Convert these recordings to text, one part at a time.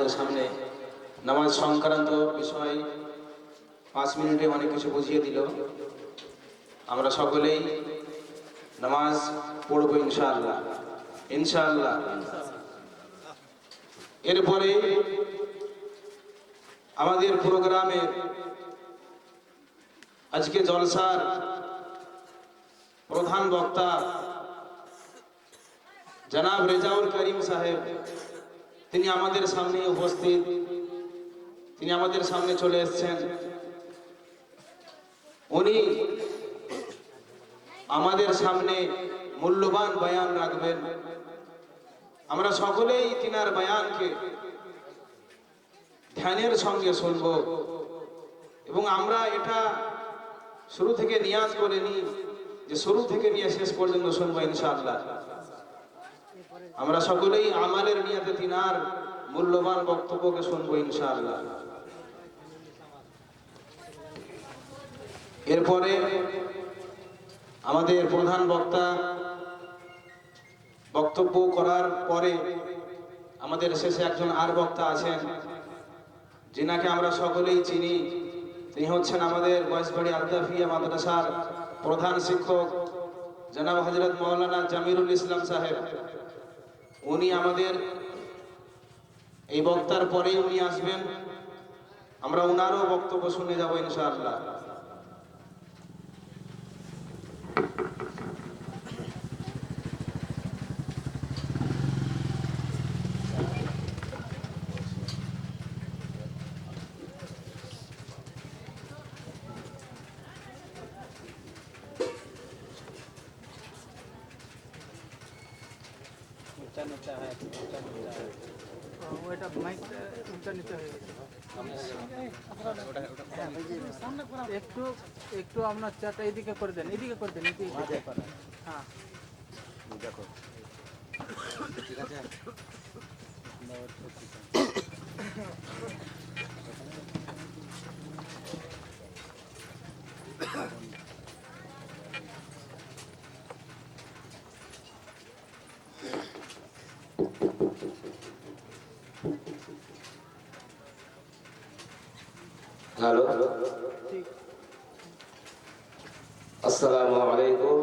আমাদের সামনে নামাজ সংক্রান্ত বিষয়, পাঁচ মিনিটে অনেক কিছু বুঝিয়ে দিল। আমরা সকলেই নামাজ পড়ব ইনশাআল্লাহ ইনশাআল্লাহ। এরপরে আমাদের প্রোগ্রামে আজকে জলসার প্রধান বক্তা জনাব রেজাউল করিম সাহেব তিনি আমাদের সামনে উপস্থিত। তিনি আমাদের সামনে চলে এসেছেন। উনি আমাদের সামনে মূল্যবান বয়ান রাখবেন। আমরা সকলেই তিনার বয়ানকে ধ্যানের সঙ্গে শুনব এবং আমরা এটা শুরু থেকে নিয়াজ করে নিই যে শুরু থেকে নিয়ে শেষ পর্যন্ত শুনব ইনশাআল্লাহ। আমরা সকলেই আমাদের নিয়াতে তিনার মূল্যবান বক্তব্যকে শুনব ইনশাআল্লাহ। এরপরে আমাদের প্রধান বক্তা বক্তব্য করার পরে আমাদের শেষে একজন আর বক্তা আছেন, যিনাকে আমরা সকলেই চিনি। তিনি হচ্ছেন আমাদের বয়সবাড়ি আলতাফিয়া মাদ্রাসার প্রধান শিক্ষক জনাব হজরত মৌলানা জামিরুল ইসলাম সাহেব। উনি আমাদের এই বক্তার পরেই উনি আসবেন। আমরা ওনারও বক্তব্য শুনে যাব ইনশাআল্লাহ। ওইটা মাইকটা উল্টা নিতে হয়ে গেছে একটু একটু আপনার চাটা এদিকে করে দেন এদিকে করে দেন এদিকে হ্যাঁ। ঠিক আছে। হ্যালো আসসালামু আলাইকুম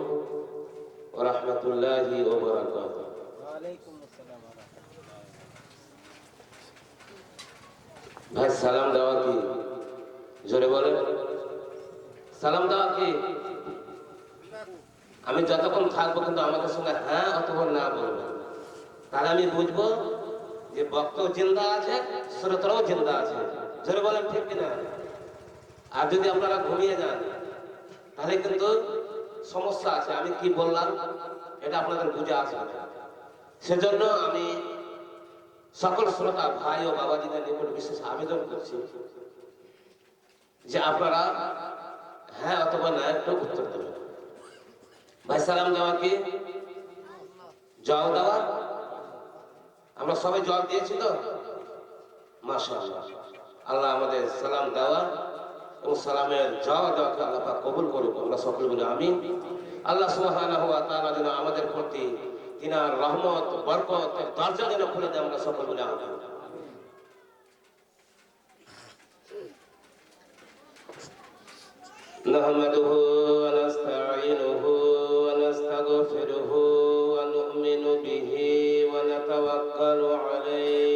ওয়া রাহমাতুল্লাহি ওয়া বারাকাতুহু। ওয়া আলাইকুম আসসালাম ওয়া রাহমাতুল্লাহি ভাই, সালাম দেওয়া কি? জোরে বলেন। সালাম দেওয়া কি? আমি যতক্ষণ থাকব কিন্তু আমাকে সঙ্গে হ্যাঁ অতক্ষণ না বলবে। তাহলে আমি বুঝব যে বক্ত জিন্দা আছে, শ্রোতারাও জিন্দা আছে। জোরে বলেন, ঠিক কিনা? আর যদি আপনারা ঘুমিয়ে যান, তাহলে কিন্তু সমস্যা আছে। আমি কি বললাম? এটা আপনাদের বুঝে আসবে। সেজন্য আমি সকল শ্রোতা, ভাই ও বাবাজিদের নিকট বিশেষ আবেদন করছি যে আপনারা হ্যাঁ অথবা না একটু উত্তর দেবেন। ভাই, সালাম দেওয়া কি? জল দেওয়া? আমরা সবাই জল দিয়েছি তো? মাসা আল্লাহ আমাদের সালাম দেওয়া। এবং সালামের জবাব দেওয়াকে আল্লাহ পাক কবুল করুক আমরা সকলে বলি আমি আল্লাহ সুবহানাহু ওয়া তাআলা যেন আমাদের প্রতি তিনার রহমত বরকত দরজা যেন খুলে দেয় আমরা সকল বলে আমি نحمده ونستعينه ونستغفره ونؤمن به ونتوكل عليه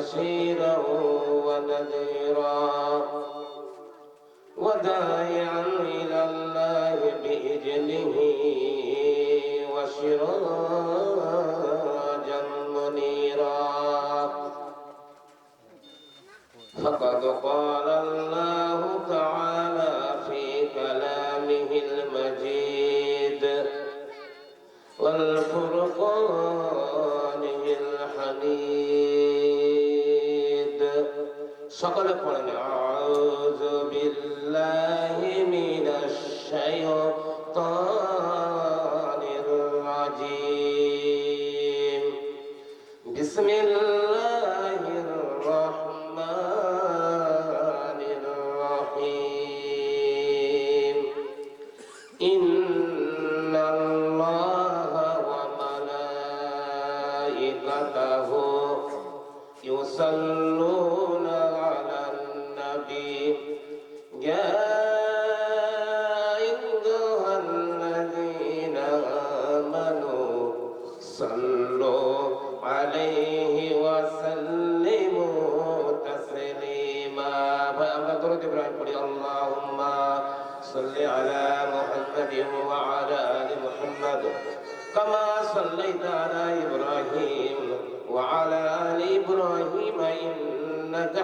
بشيرا ونذيرا وداعيا وملائكته يصلون على النبي يا أيها الذين آمنوا صلوا عليه وسلموا تسليما فأما درود إبراهيم قل اللهم صل على محمد وعلى آل محمد كما صليت على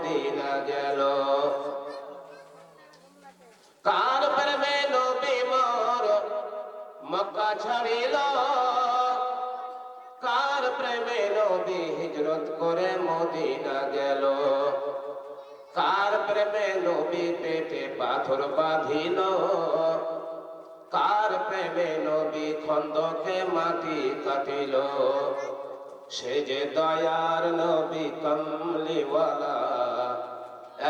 মদিনা গেল। কার প্রেমে নবী মার মক্কা ছাড়িল? কার প্রেমে হিজরত করে মদিনা গেল? কার প্রেমে পেটে পাথর বাঁধিল? কার প্রেমে নবী খন্দকে মাটি কাটিল? সে যে দয়ার নবী, কমলিওয়ালা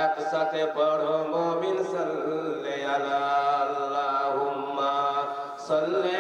একসাথে পড়ো মমিন সাল্লে আলা আল্লাহুম্মা সাল্লে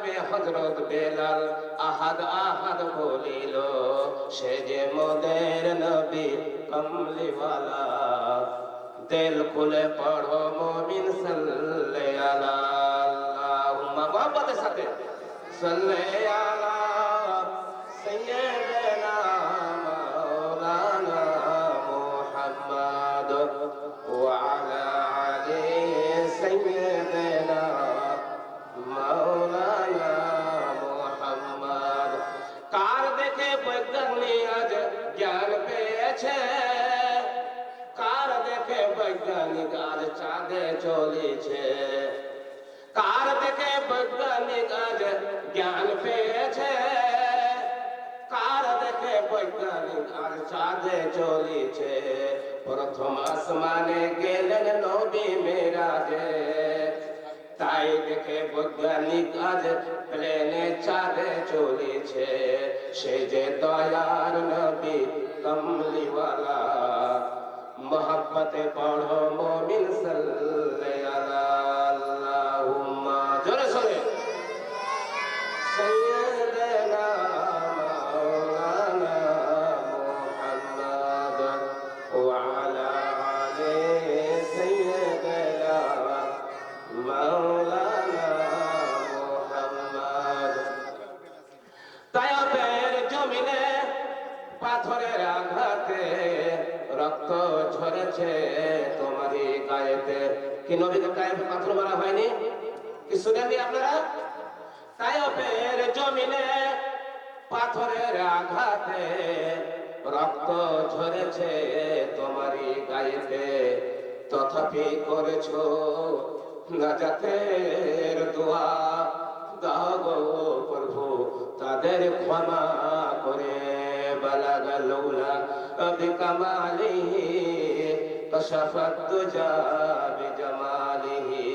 প্রেমে হজরত বেলাল আহাদ আহাদ বলিল, সে যে মোদের নবী কমলিওয়ালা, দিল খুলে পড়ো মমিন সাল্লে আলা আল্লাহুম্মা মোহাম্মদের সাথে। সাল্লে আলা জ্ঞান পেয়েছে। কার দেখে বৈজ্ঞানিক আজ চাঁদে চলেছে। প্রথম আসমানে গেলেন নবী মেরাজে। তাই দেখে বৈজ্ঞানিক আজ প্লেনে চাঁদে চলেছে। সে যে দয়ার নবী কমলিওয়ালা মোহাব্বতে পড়ো মমিন সাল্লে গায়েতে। কি পাথর মারা হয়নি? কি শুনেননি আপনারা? জমিনে পাথরের আঘাতে রক্ত ঝরেছে গায়েতে। তথাপি করেছ নাজাতের দোয়া। দাও গো প্রভু, তাদের ক্ষমা করে। বালাগা লৌলা বিকামালিহি কশফত তুজা বিজামালিহি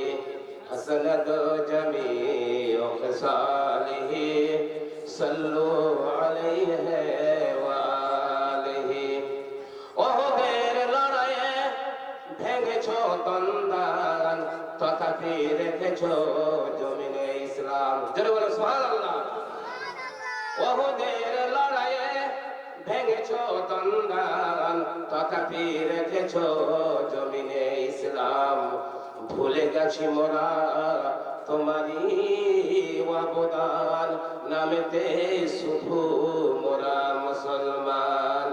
حسنت جميع خصاله صلوا عليه وآله ওহদের লড়াইয়ে ভেঙেছ তন্দান তথাপি রেখেছ জমিনে ইসলাম জোরে বলো সুবহানাল্লাহ ওহদের লড়াইয়ে ভেঙেছ তন্দান তথাপি রেখেছ জমিনে ইসলাম। ভুলে গেছি মোরা তোমারই অবদান, নামেতে শুভ মোরা মুসলমান।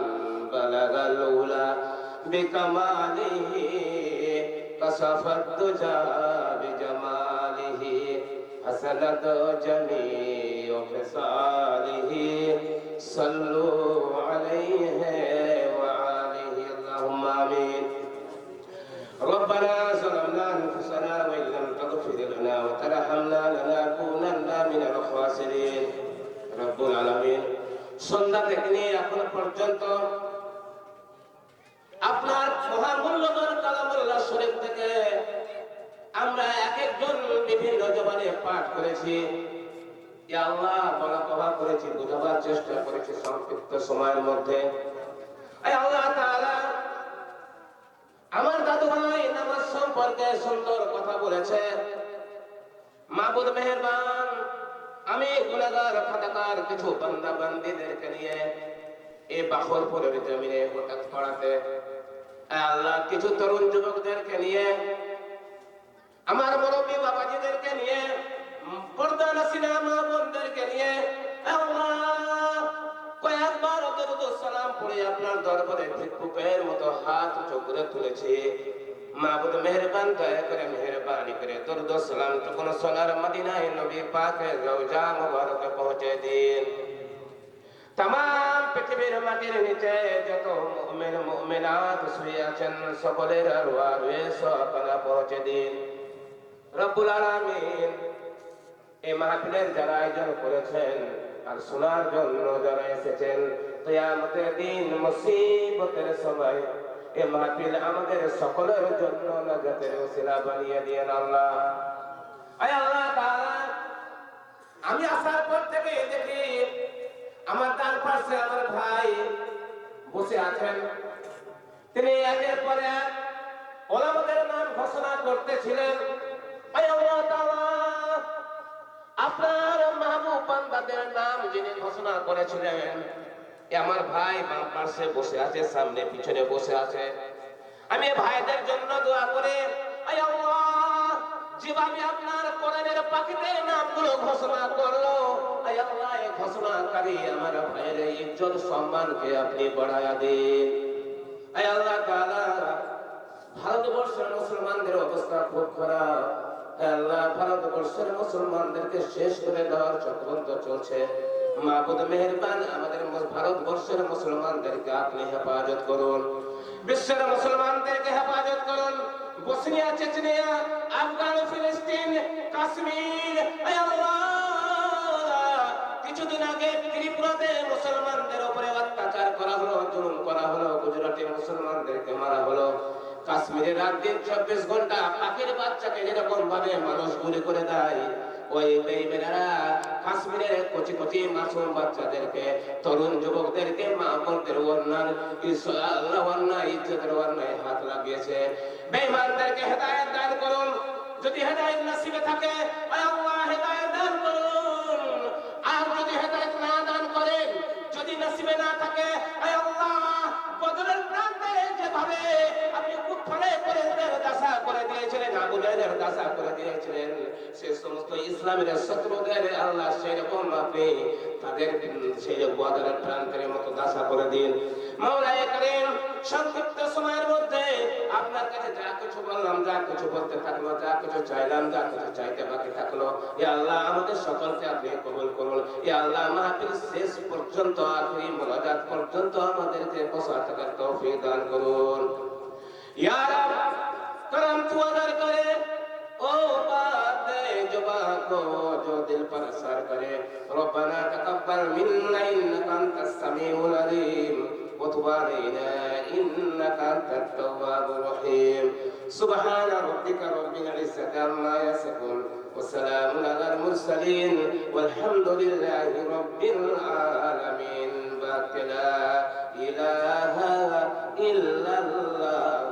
বালাগাল উলা বিকমালিহি কসাফত দুজা বিজমালিহি হাসানাত ও ফিসালিহি صلوا عليه وآله اللهم آمين ربنا ظلمنا أنفسنا وإن لم تغفر لنا وترحمنا لنكونن من الخاسرين رب العالمين সন্ধ্যা থেকে নিয়ে এখন পর্যন্ত আপনার মহামূল্যবান কালামুল্লাহ শরীফ থেকে আমরা এক একজন বিভিন্ন জবানে পাঠ করেছি ইয়া আমার আমি গুনাহগার খাতাকার কিছু বান্দা বান্দিদেরকে নিয়ে এই বাখরপুরের জমিনে হঠাৎ পড়াতে আল্লাহ কিছু তরুণ যুবকদেরকে নিয়ে, আমার মুরব্বী বাবাজিদেরকে নিয়ে পর্দা নাসিনা মা বোনদেরকে নিয়ে। আল্লাহ কয়েকবার দরুদ সালাম পড়ে আপনার দরবারে ভিক্ষুকের মতো হাত উঁচু করে তুলেছি। মাহবুদ মেহরবান, দয়া করে মেহরবানি করে দরুদ সালাম টুকুন সোনার মদিনায় নবী পাকের রওজা মুবারকে পৌঁছে দিন। তাম পৃথিবীর মাটির নিচে যত মুমিন, মুমিনাত শুয়ে সকলের সকালা পৌঁছে দিন। রব্বুল আলামিন এই মাহফিলের যারা আয়োজন করেছেন আর শোনার জন্য যারা এসেছেন কিয়ামতের দিন মুসিবতের সময় এই মাহফিল আমাদের সকলের জন্য নাজাতের ওসিলা বানিয়ে দিয়েন আল্লাহ। আয় আল্লাহ তাআলা আমি আসার পর থেকে দেখি আমার তার পাশে আমার ভাই বসে আছেন। তিনি একের পর ওলামাদের নাম ঘোষণা করতেছিলেন। আয় আল্লাহ তাআলা, আপনার মাহবুব নাম যিনি ঘোষণা করেছিলেন আমার ভাই বাম পাশে বসে আছে, সামনে পিছনে বসে আছে। আমি ভাইদের জন্য দোয়া করে যেভাবে আপনার কোরআনের পাখিতে নামগুলো ঘোষণা করল আল্লাহ ঘোষণাকারী আমার ভাইয়ের ইজ্জত সম্মানকে আপনি বাড়ায়া দিন। আল্লাহ তাআলা, ভারতবর্ষের মুসলমানদের অবস্থা খুব খারাপ ভারতবর্ষের মুসলমানদেরকে শেষ করে দেওয়ার চক্রান্ত চলছে। মাহবুদ মেহেরবান, আমাদের ভারতবর্ষের মুসলমানদেরকে আপনি হেফাজত করুন। বিশ্বের মুসলমানদেরকে হেফাজত করুন। বসনিয়া, চেচনিয়া, আফগান, ফিলিস্তিন, কাশ্মীর কিছুদিন আগে ত্রিপুরাতে মুসলমানদের উপরে অত্যাচার করা হলো, জুলুম করা হলো, গুজরাটে মুসলমানদেরকে মারা হলো। কাশ্মীরে রাত চব্বিশ ঘণ্টা পাখির বাচ্চাকে যেরকম ভাবে মানুষ গুলি করে দেয়, ওই বেইমেনারা কাশ্মীরের মাসুম বাচ্চাদেরকে, তরুণ যুবকদেরকে, মা বোনদের অন্যান আল্লাহ অন্যায় ইজ্জতের অন্যায় হাত লাগিয়েছে। বেইমানদেরকে হেদায়েত দান করুন। যদি হেদায়ত নসিবে থাকে আল্লাহ হেদায়েত আবু জাহেলের দাসা করে দিয়েছিলেন। সে সমস্ত ইসলামের শত্রুদের আল্লাহ সেরকম আপনি তাদের সেই বদরের প্রান্তের মতো দাসা করে দিন। মাওলায়ে করিম, সংক্ষিপ্ত সময়ের মধ্যে আপনার কাছে যা কিছু বললাম, যা কিছু বলতে থাকল, যা কিছু চাইলাম, যা কিছু চাইতে বাকি থাকল, ইয়া আল্লাহ আমাদের সকলকে আপনি কবুল করুন। ইয়া আল্লাহ মাহফিল শেষ পর্যন্ত, আখরি মোনাজাত পর্যন্ত আমাদেরকে বসা থাকার তৌফিক দান করুন। ইয়া রাব کرم تو اگر کرے او بات دے زبان کو جو دل پر اثر کرے ربنا تقبل منا انك انت السميع العليم وتب علينا انك انت التواب الرحيم سبحان ربك رب العزه عما يصفون وسلام على المرسلين والحمد لله رب العالمين لا اله الا الله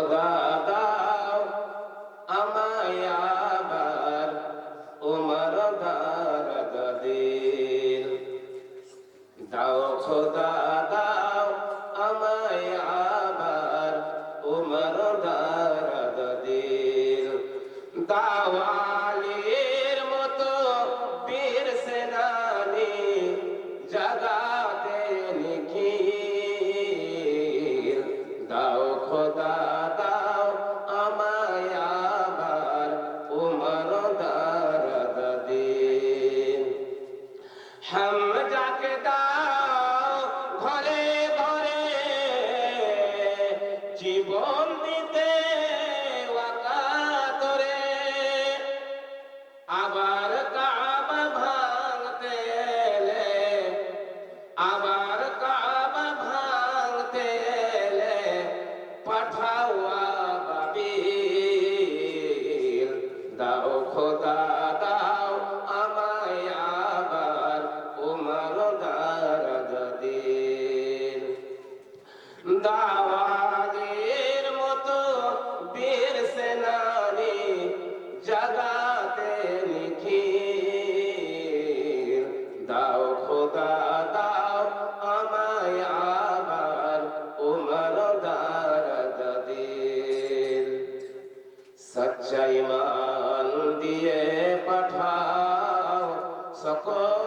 ইমান দিয়ে পাঠাও। সকল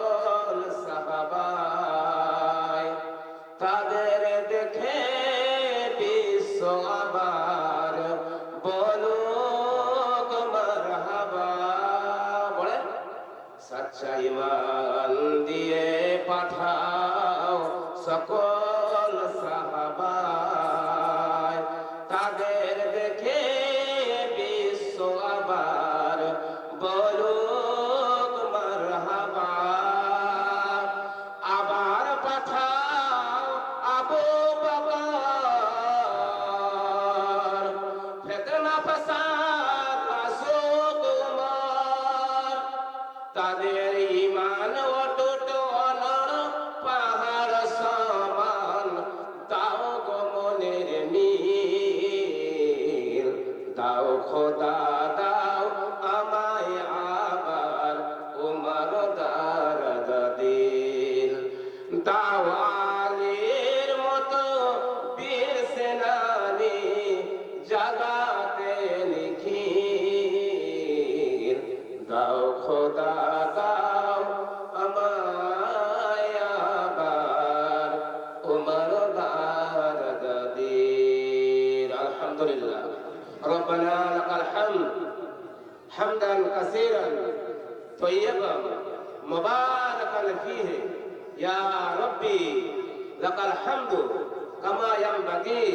ينبغي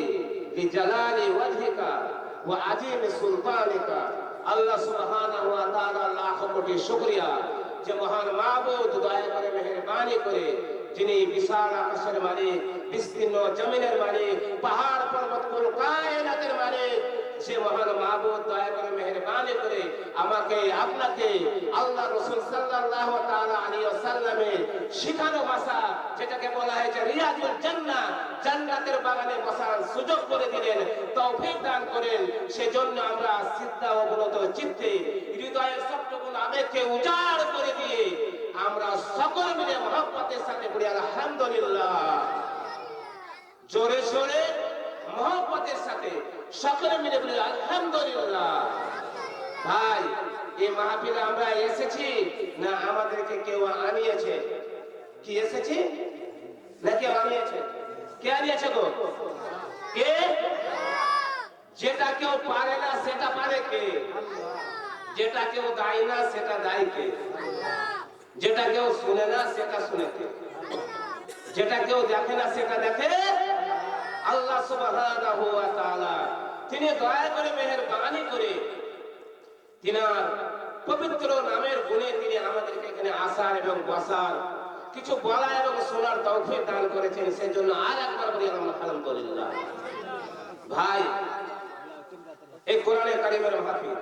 لجلال وجهك وعظيم سلطانك আল্লাহ সুবহানাহু ওয়া তাআলা লাখ কোটি শুকরিয়া যে মহান মাবুদ দয়া করে মেহেরবানি করে যিনি বিশাল আকাশের মালিক বিস্তীর্ণ জমিনের মালিক পাহাড় পর্বত কুল কায়নাতের মালিক সে মহান মাহবুব দয়া করে মেহেরবানি করে আমাকে, আপনাকে আল্লাহ রসুল সাল্লাল্লাহু তাআলা শিখানো ভাষা যেটাকে বলা হয়েছে রিয়াজুল জান্নাহ জান্নাতের বাগানে বসার সুযোগ করে দিলেন, তৌফিক দান করেন। সেজন্য আমরা সিদ্ধা অবনত চিত্তে হৃদয়ের সবটুকুন আবেগকে উজাড় করে দিয়ে আমরা সকলে মিলে মহব্বতের সাথে পড়ি, আলহামদুলিল্লাহ। জোরে, সোরে মহব্বতের সাথে সকলে মিলে বলি, আলহামদুলিল্লাহ। ভাই এই মাহফিলে আমরা এসেছি? না, আমাদেরকে কেউ আনিয়েছে? কি এসেছি? না, কেউ আনিয়েছে? কে আনিয়েছে গো? কে? যেটা কেউ পারে না, সেটা পারে কে? যেটা কেউ গায় না, সেটা গায় কে? যেটা কেউ শুনে না, সেটা শুনে কে? যেটা কেউ দেখে না, সেটা দেখে আল্লাহ সুবহানাহু ওয়া তাআলা তিনি দয়া করে মেহেরবানি করে তিনার পবিত্র নামের গুণে তিনি আমাদেরকে এখানে আসার এবং বসার, কিছু বলা এবং শোনার তৌফিক দান করেছেন। সেই জন্য আর একবার বলি, আলহামদুলিল্লাহ। ভাই, এই কোরআনের কারিমের মাহফিল,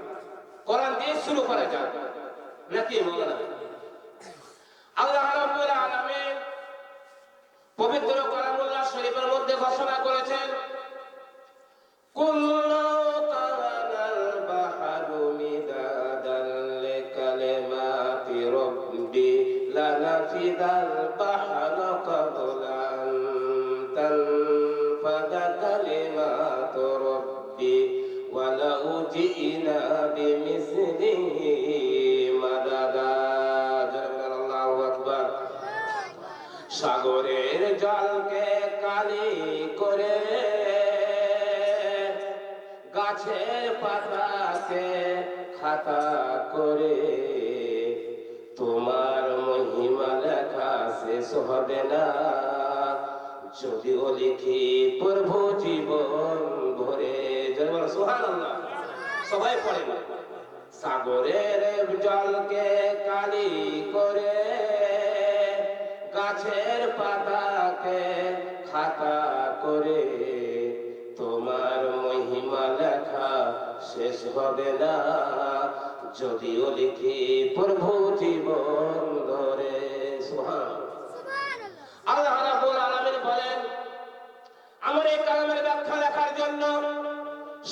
কোরআন দিয়ে শুরু করা যাক। নাকি মৌলানা? আল্লাহ রাব্বুল আলামিন পবিত্র কোরআনুল্লাহ শরীফের মধ্যে ঘোষণা করেছেন খাতা করে। তোমার মহিমা লেখা শেষ হবে না। যদিও লিখি প্রভু জীবন ভরে। সবাই পড়ে সাগরের জলকে কালি করে। গাছের পাতাকে খাতা করে। তোমার মহিমা লেখা শেষ হবে না। যদিও লিখি প্রভু জীবন ধরে। সুহান আল্লাহ রাব্বুল আলামিন বলেন, আমার এই কালামের ব্যাখ্যা লেখার জন্য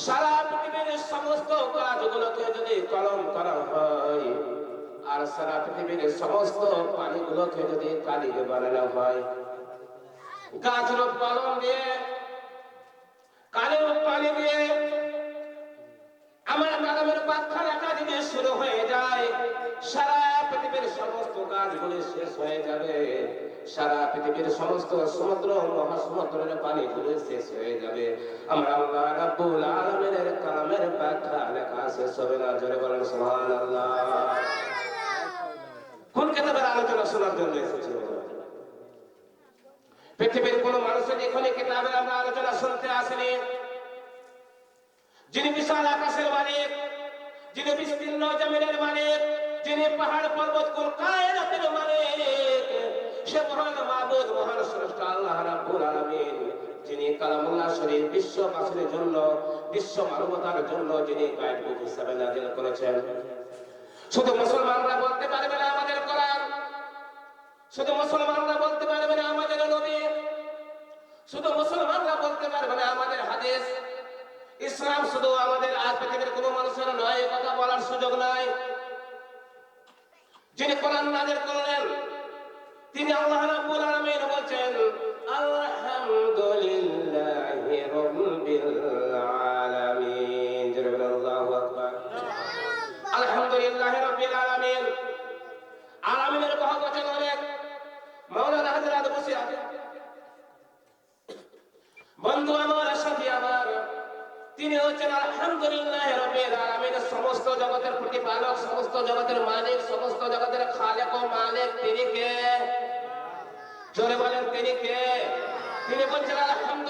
সারা পৃথিবীর সমস্ত কাজগুলোকে যদি কলম করা হয়, আর সারা পৃথিবীর সমস্ত পানিগুলোকে যদি কালিকে বানানো হয় গাছের কলম দিয়ে কালের পানি দিয়ে, আমার কালামের ব্যাখ্যা শুরু হয়ে যায়। সারা পৃথিবীর সমস্ত কাজগুলি শেষ হয়ে যাবে। সারা পৃথিবীর সমস্ত সমুদ্র মহাসমুদ্রের পানিগুলি শেষ হয়ে যাবে। আমরা রাব্বুল আলামিনের কালামের ব্যাখ্যা লেখা শেষ হবে না। জোরে বলেন, সুবহানাল্লাহ। কোন কিতাবের আলোচনা শোনার জন্য এসেছি? পৃথিবীর কোন মানুষের এখানে কিতাবের আমরা আলোচনা শুনতে আসেনি। যিনি বিশাল আকাশের মালিক যিনি বিস্তীর্ণ জমিনের মালিক, যিনি পাহাড় পর্বত কোন কায়নাতের মালিক, সে মহান মাহবুদ, মহান শ্রেষ্ঠ আল্লাহ রাব্বুল আলামিন, যিনি কালামুল্লাহ শরীফ বিশ্ববাসীর জন্য, বিশ্ব মানবতার জন্য যিনি গাইড বুক হিসাবে নাজিল করেছেন। শুধু মুসলমানরা বলতে পারবে না আমাদের কোরআন। শুধু মুসলমানরা বলতে পারবে না আমাদের নবী। শুধু মুসলমানরা বলতে পারবে না আমাদের হাদিস। ইসলাম শুধু আমাদের আর পৃথিবীর কোনো মানুষের নয় কথা বলার সুযোগ নাই। যিনি কোরআন নাজিল করলেন, তিনি আল্লাহ রাব্বুল আলামিন বলছেন, আলহামদুলিল্লাহি রাব্বিল আলামিন। বলেন, আল্লাহু আকবার। আলহামদুলিল্লাহি রাব্বিল আলামিন। আলামিনের অনেক মাওলানা হযরত বন্ধু আমার তিনি হচ্ছেন আলহামদুলিল্লাহ রবিল আলামিনের সমস্ত জগতের প্রতিপালক, সমস্ত জগতের মালিক, সমস্ত জগতের খালেক ও মালিক। তিনি কে? জোরে বলেন, তিনি কে? তিনি বলছেন আলহামদুলিল্লাহ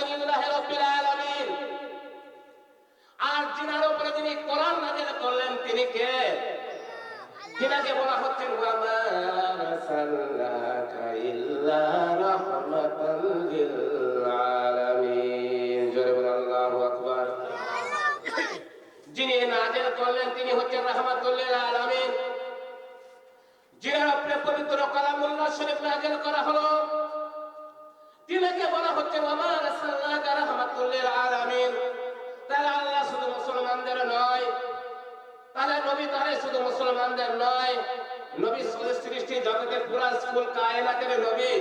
তিনি হচ্ছেন রাহমাতুল্লিল আলামিন। যিনার পবিত্র কালামুল্লাহ শরীফ নাজিল করা হলো, তিনাকে বলা হচ্ছে ওয়ামা রাসালনাকা রাহমাতুল্লিল আলামিন। তাহলে আল্লাহ শুধু মুসলমানদের নয়, তাহলে নবী তাহলে শুধু মুসলমানদের নয়, নবী সৃষ্টি জগতের পুরা স্কুল কায়নাতের নবী।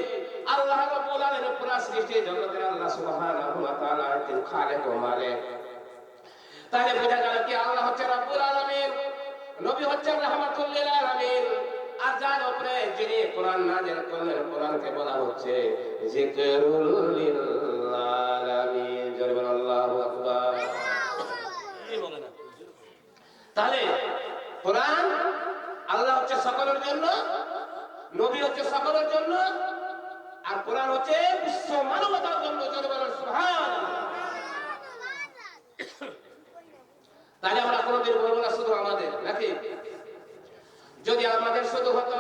আল্লাহ রাব্বুল পুরা সৃষ্টি জগতের আল্লাহ সুবহানাহু ওয়া তাআলা তিনি খালেক ও মালিক। তাহলে বোঝা গেল কি আল্লাহ হচ্ছে কোরআন নাযিল করলেন, কোরআনকে বলা হচ্ছে লিল আলামিন আল্লাহু আকবার। তাহলে কোরআন আল্লাহ হচ্ছে সকলের জন্য, নবী হচ্ছে সকলের জন্য, আর কোরআন হচ্ছে বিশ্ব মানবতার জন্য তাহলে আমরা কোনোদিন বলব না শুধু আমাদের, নাকি? যদি আমাদের শুধু হতো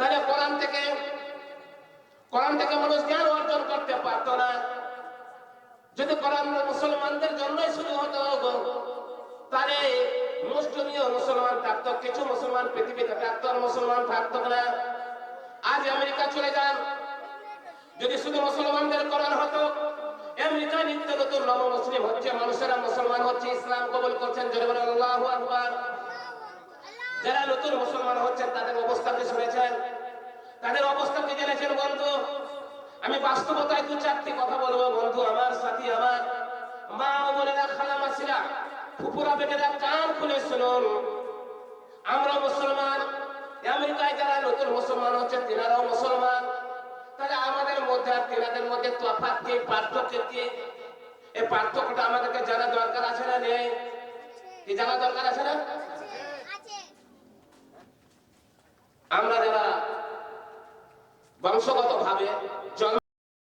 তাহলে কোরআন থেকে কোরআন থেকে মানুষ জ্ঞান অর্জন করতে পারতো না। যদি কোরআন মুসলমানদের জন্যই শুরু হতো তাহলে মুসলিমীয় মুসলমান থাকতো, কিছু মুসলমান পৃথিবীতে থাকতো মুসলমান থাকতো না। আজ আমেরিকা চলে যান। যদি শুধু মুসলমানদের কোরআন হতো, আমেরিকা নিত্য নতুন নব মুসলিম হচ্ছে, মানুষেরা মুসলমান হচ্ছে, ইসলাম কবুল করছেন বলে আল্লাহু আকবার। যারা নতুন মুসলমান হচ্ছেন, তাদের অবস্থাকে শুনেছেন? তাদের অবস্থাকে জেনেছেন বন্ধু? আমি বাস্তবতায় দু চারটি কথা বলব বন্ধু, আমার সাথী আমার। মা বোনেরা খালা মাসিরা ফুপুরা বেটেরা, কান খুলে শুনুন। আমরা মুসলমান, আমেরিকায় যারা নতুন মুসলমান হচ্ছেন, তিনারাও মুসলমান। তাহলে আমাদের মধ্যে আর তিনাদের মধ্যে তফাৎ কি, পার্থক্য কি? এই পার্থক্যটা আমাদেরকে জানা দরকার আছে না নেই? কি জানা দরকার আছে না? আমরা যারা বংশগত ভাবে